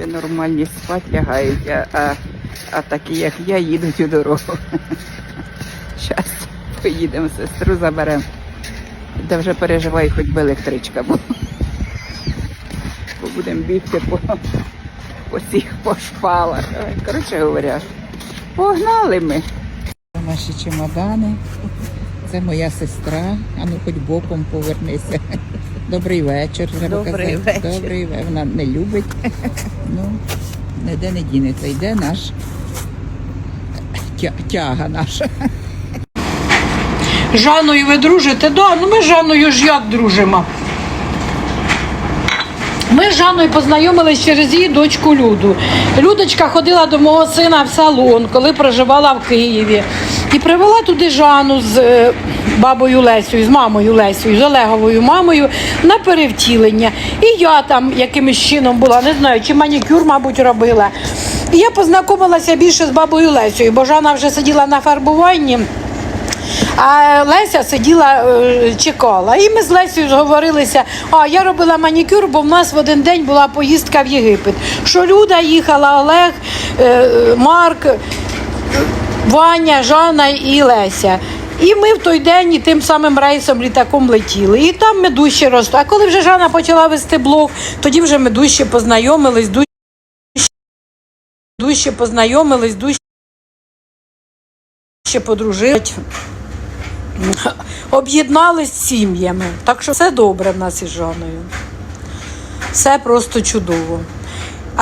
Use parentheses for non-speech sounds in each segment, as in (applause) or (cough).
Діти нормальні спать лягають, а, а, а такі, як я, їдуть у дорогу. (laughs) Зараз поїдемо, сестру заберемо. Та вже переживаю, хоч би електричка була. Бо будемо бігти по, по цих по шпалах. Коротше говоря, погнали ми. Наші чемодани. Це моя сестра. А ну хоч боком повернися. Добрий вечір. треба Добрий казати. вечір. Добрий вечір. Вона не любить. (laughs) Ну, ніде не дінеться. Йде наш тя- тяга наша. Жаною ви дружите? Да, ну ми з Жаною ж як дружимо. Ми з Жанною познайомились через її дочку Люду. Людочка ходила до мого сина в салон, коли проживала в Києві. І привела туди Жанну з е, бабою Лесею, з мамою Лесею, з Олеговою мамою на перевтілення. І я там якимось чином була, не знаю, чи манікюр, мабуть, робила. І я познайомилася більше з бабою Лесею, бо Жанна вже сиділа на фарбуванні. А Леся сиділа, е, чекала. І ми з Лесею зговорилися. А я робила манікюр, бо в нас в один день була поїздка в Єгипет. Що Люда їхала, Олег, е, Марк, Ваня, Жанна і Леся. І ми в той день і тим самим рейсом літаком летіли. І там ми дужче росли. А коли вже Жанна почала вести блог, тоді вже ми дужче познайомились, дужче познайомились, дужче подружились (laughs) об'єднались сім'ями. Так що все добре в нас із Жаною. Все просто чудово.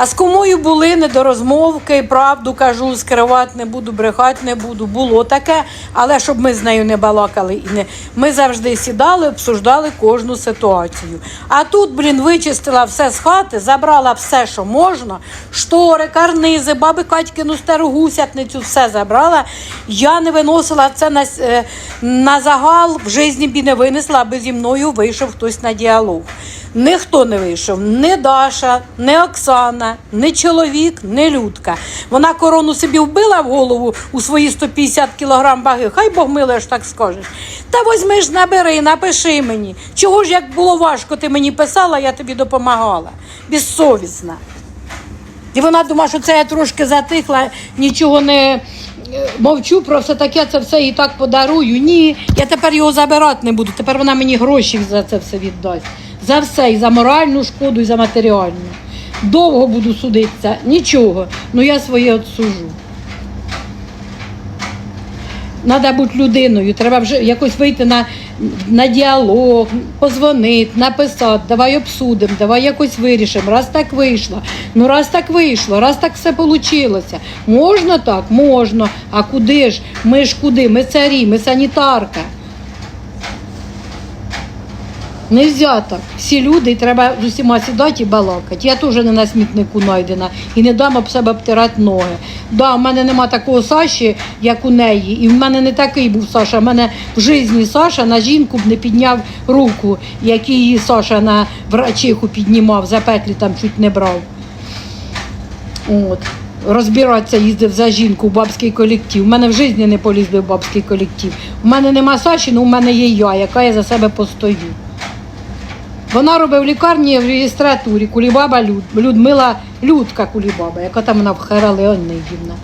А з кумою були недорозмовки, правду кажу, скривати не буду, брехати не буду. Було таке, але щоб ми з нею не балакали і не. Ми завжди сідали, обсуждали кожну ситуацію. А тут, блін, вичистила все з хати, забрала все, що можна. Штори, карнизи, баби Катькину стару гусятницю, все забрала. Я не виносила це на, е, на загал, в житті б не винесла, аби зі мною вийшов хтось на діалог. Ніхто не вийшов, ні Даша, ні Оксана, ні чоловік, ні Людка. Вона корону собі вбила в голову у свої 150 кілограм ваги. Хай Бог милує, так скажеш. Та возьми ж набери, напиши мені. Чого ж як було важко, ти мені писала, я тобі допомагала. Безсовісна. І вона думає, що це я трошки затихла, нічого не е, мовчу про все таке, це все і так подарую. Ні, я тепер його забирати не буду. Тепер вона мені гроші за це все віддасть. За все, і за моральну шкоду, і за матеріальну. Довго буду судитися, нічого. Ну я своє отсужу. Треба бути людиною, треба вже якось вийти на, на діалог, позвонити, написати, давай обсудимо, давай якось вирішимо. Раз так вийшло, ну раз так вийшло, раз так все вийшло. Можна так? Можна. А куди ж? Ми ж куди? Ми царі, ми санітарка. Нельзя так. Всі люди, і треба з усіма сідати і балакати. Я теж не на смітнику знайдена і не дам об себе обтирати ноги. Да, в мене нема такого Саші, як у неї. І в мене не такий був Саша. В мене в житті Саша на жінку б не підняв руку, як її Саша на врачиху піднімав, за петлі там чуть не брав. От. Розбиратися їздив за жінку в бабський колектив. У мене в житті не поліз би в бабський колектив. У мене нема Саші, але у мене є я, яка я за себе постою. Вона робить в лікарні в реєстратурі Кулібаба Люд, Людмила Людка Кулібаба, яка там вона в Хера Леонидівна.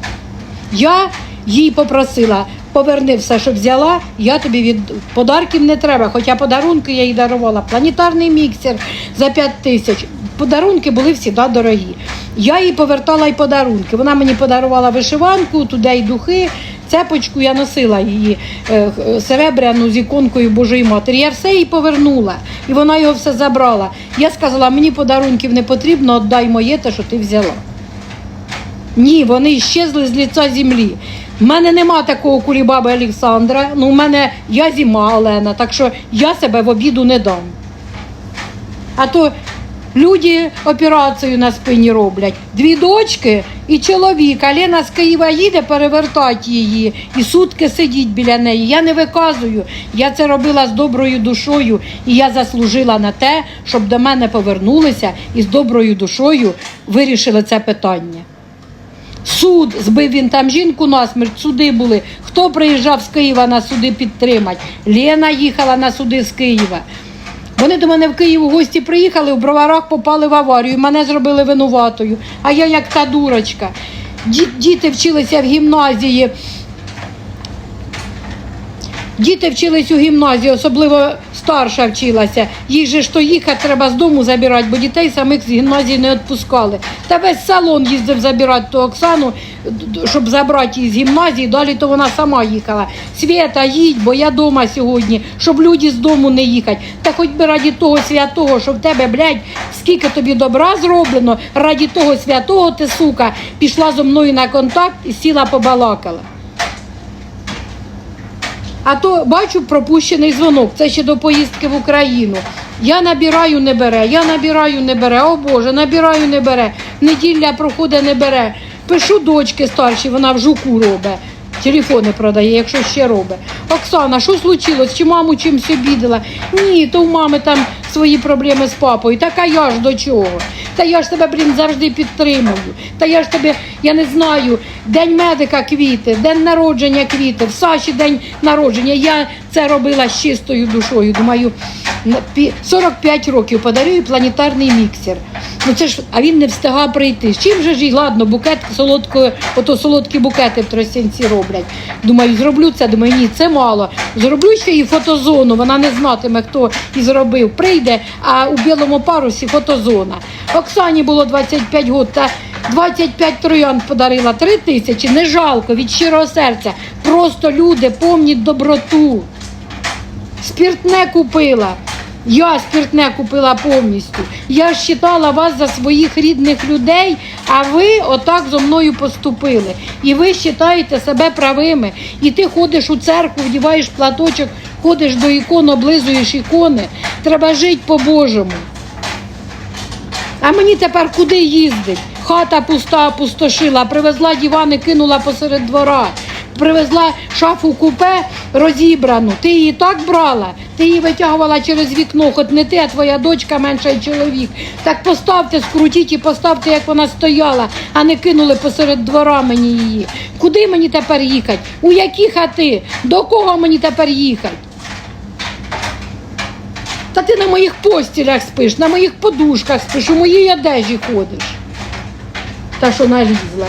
Я їй попросила, поверни все, що взяла, я тобі від подарків не треба. Хоча подарунки я їй дарувала. Планетарний міксер за 5 тисяч. Подарунки були всі дорогі. Я їй повертала й подарунки. Вона мені подарувала вишиванку, туди й духи. Цепочку я носила її е, серебряну з іконкою Божої Матері. Я все їй повернула, і вона його все забрала. Я сказала, мені подарунків не потрібно, віддай моє те, що ти взяла. Ні, вони щезли з ліця землі. У мене нема такого кулібаби Олександра. Ну, у мене я зима Олена, так що я себе в обіду не дам. А то люди операцію на спині роблять. Дві дочки і чоловік. А Лена з Києва їде перевертати її і сутки сидіть біля неї. Я не виказую. Я це робила з доброю душою, і я заслужила на те, щоб до мене повернулися і з доброю душою вирішили це питання. Суд збив він там жінку насмерть, суди були. Хто приїжджав з Києва на суди підтримати? Лена їхала на суди з Києва. Вони до мене в Київ у гості приїхали, в броварах попали в аварію, мене зробили винуватою. А я як та дурочка. Ді- Діти вчилися в гімназії. Діти вчились у гімназії, особливо старша вчилася. Їх же то їхати треба з дому забирати, бо дітей самих з гімназії не відпускали. Та весь салон їздив забирати ту Оксану, щоб забрати її з гімназії. Далі то вона сама їхала. Свята, їдь, бо я вдома сьогодні, щоб люди з дому не їхати. Та хоч би раді того святого, що в тебе, блядь, скільки тобі добра зроблено, раді того святого ти, сука, пішла зо мною на контакт і сіла побалакала. А то бачу пропущений дзвонок. Це ще до поїздки в Україну. Я набираю, не бере, я набираю, не бере. О Боже, набираю, не бере. Неділя проходить, не бере. Пишу дочки старші, вона в жуку робить. Телефони продає, якщо ще робить. Оксана, що случилось? Чи маму чимось обідала? Ні, то у мами там свої проблеми з папою. Так а я ж до чого? Та я ж тебе, блін, завжди підтримую. Та я ж тебе, я не знаю, день медика квіти, день народження квіти, в Саші день народження. Я це робила з чистою душою. Думаю, 45 років подарую планетарний міксер. Ну це ж, а він не встигав прийти. З чим же ж і ладно, букет солодкої, ото солодкі букети в тростянці роблять. Думаю, зроблю це. Думаю, ні, це мало. Зроблю ще і фотозону. Вона не знатиме, хто і зробив. Прийде, а у білому парусі фотозона. Оксані було 25 років, та 25 троянд подарила 3 тисячі. Не жалко від щирого серця. Просто люди помніть доброту. Спіртне купила. Я спиртне купила повністю. Я ж вважала вас за своїх рідних людей, а ви отак зо мною поступили. І ви вважаєте себе правими. І ти ходиш у церкву, вдіваєш платочок, ходиш до ікон, облизуєш ікони. Треба жити по-божому. А мені тепер куди їздить? Хата пуста, пустошила, привезла дивани, кинула посеред двора. Привезла шафу купе розібрану. Ти її так брала, ти її витягувала через вікно, хоч не ти, а твоя дочка менший чоловік. Так поставте, скрутіть і поставте, як вона стояла, а не кинули посеред двора мені її. Куди мені тепер їхати? У які хати? До кого мені тепер їхати? Та ти на моїх постілях спиш, на моїх подушках спиш, у моїй одежі ходиш. Та що налізла.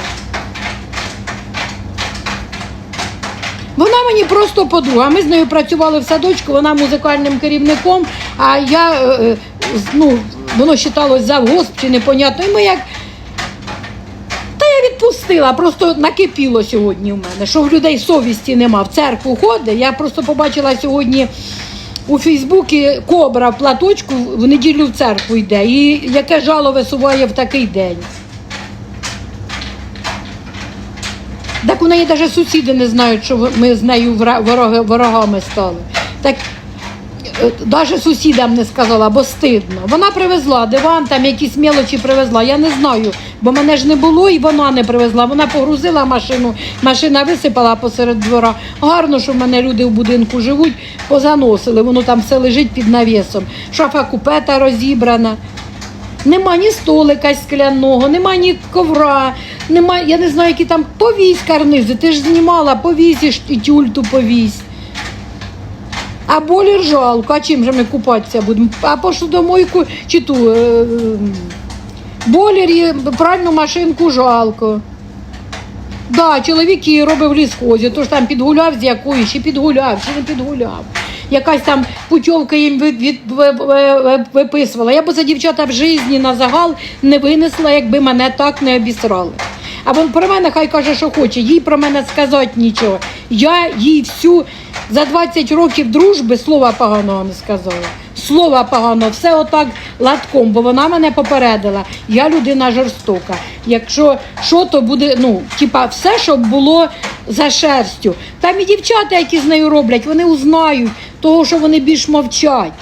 Мені просто подруга. Ми з нею працювали в садочку, вона музикальним керівником, а я, е, е, ну, воно вважалось завгосп чи непонятно. І ми як. Та я відпустила, просто накипіло сьогодні в мене, що в людей совісті нема. В церкву ходить. Я просто побачила сьогодні у Фейсбуці кобра в платочку в неділю в церкву йде. І яке жало висуває в такий день. Так у неї навіть сусіди не знають, що ми з нею вороги- ворогами стали. Так навіть сусідам не сказала, бо стидно. Вона привезла диван, там якісь мелочі привезла. Я не знаю, бо мене ж не було і вона не привезла. Вона погрузила машину, машина висипала посеред двора. Гарно, що в мене люди в будинку живуть, позаносили. Воно там все лежить під навісом. Шафа купета розібрана. Нема ні столика скляного, нема ні ковра, нема, я не знаю, які там повісь карнизи. Ти ж знімала, повісиш і тюльту повісь. А болір жалко, а чим же ми купатися будемо? А посудомойку чи ту е, е, болір і пральну машинку жалко. Да, чоловік її робив в лісхозі, тож там підгуляв з якоюсь, чи підгуляв, чи не підгуляв. Якась там путівка їм від, від, ви- ви- ви- виписувала. Я б за дівчата в житті на загал не винесла, якби мене так не обісрали. А вон про мене хай каже, що хоче, їй про мене сказати нічого. Я їй всю за 20 років дружби слова поганого не сказала. Слова поганого, все отак латком, бо вона мене попередила. Я людина жорстока. Якщо що, то буде, ну, типа, все, щоб було за шерстю. Там і дівчата, які з нею роблять, вони узнають того, що вони більш мовчать.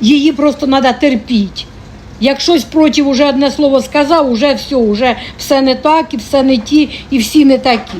Її просто треба терпіти. Як щось проти вже одне слово сказав, уже все, вже все не так, і все не ті, і всі не такі.